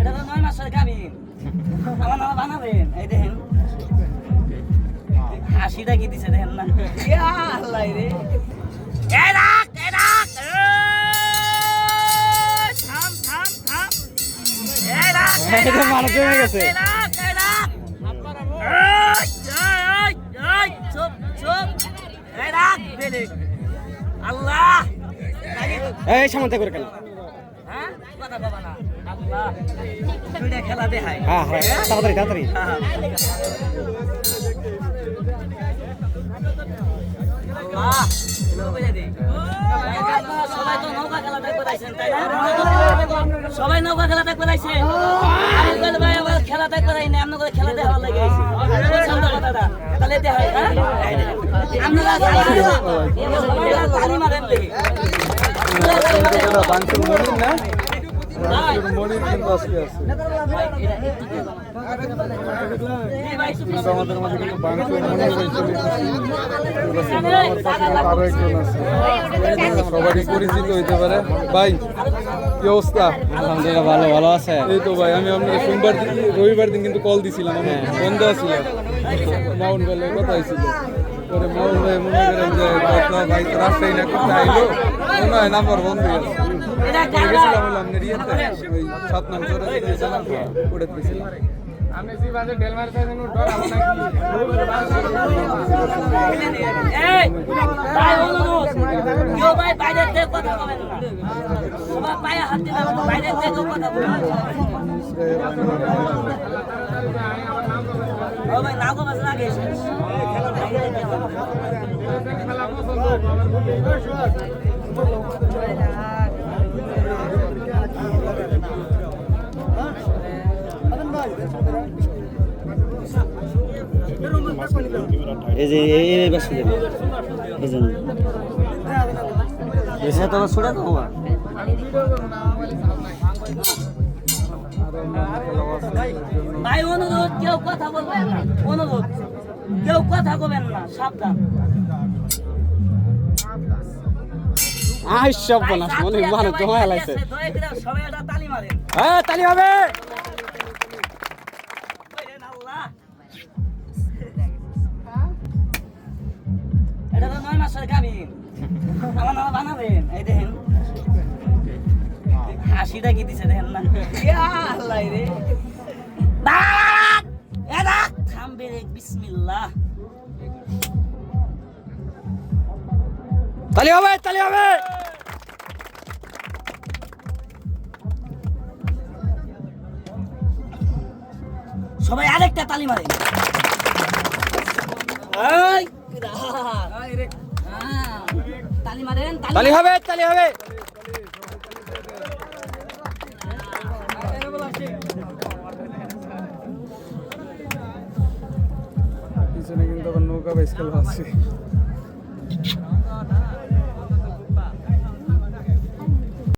এটা তো নয় মাসের গাভিন আমার নামা বানাবেন এই দেখেন। হাসিটা কি দিছে দেখেন না। আল্লাহ রে। থাম থাম থাম। এটা মানুষ গেছে। এই এই, চুপ চুপ। বেলে। আল্লাহ। এই সামনে করে কেন? হ্যাঁ হ্যাঁ তাড়াতাড়ি তাড়াতাড়ি। সবাই নৌকা খেলাটা করাইছে। ভাই, আমার খেলাটা করাই না আমরা করে খেলা দেখাবার লাগে? কথাটা। তাহলে দেখাই হ্যাঁ আপনারা তালি মারেন লেগে। আমাদের মাঝে কিন্তু মনির আরও সবারই পরিচিত হইতে পারে ভাই কি অবস্থা আলহামদুলিল্লাহ, ভালো ভালো আছে। এই তো ভাই আমি আপনাকে সোমবার রবিবার দিন কিন্তু কল দিছিলাম আমার বন্ধ ছিল মাউন্ট বলে কথা হয়েছিল পরে মাউন্ট ভাই মনে করেন যে ভাই রাস্তায় না করতে আইলো মনে হয় নাম্বার বন্ধ কারা গেছিলাম হলো আপনার ইয়েতে ওই সাত নাম চলে গেছিলাম ওটা গেছিলাম এই ভাই অনুরোধ। কেউ ভাই বাইরে থেকে কথা বলেন না। সবাই পায়ে হাত দিলে বাইরে থেকে কথা বলেন ও ভাই নাগো বাস লাগে এই যে এই বাসে দেবে এই জন্য এসে তো ছুড়ে তো ভাই অনুরোধ কেউ কথা বলবেন না। অনুরোধ কেউ কথা বলবেন না সাবধান। আই সব বানাস মনে মানে তোমায় সবাই একটা তালি মারেন। হ্যাঁ তালি হবে! তো নয় আমার নামা বানাবেন এই দেখেন। হাসিটা কি দিছে দেখেন না? আল্লাহ রে। দাঁড়ান! এ দাঁড়ান! থামবে রে, বিসমিল্লাহ। তালি হবে তালি হবে! সবাই আরেকটা তালি মারে তালি হবে তালি হবে। পিছনে কিন্তু নৌকা বাইসাইকেল আছে।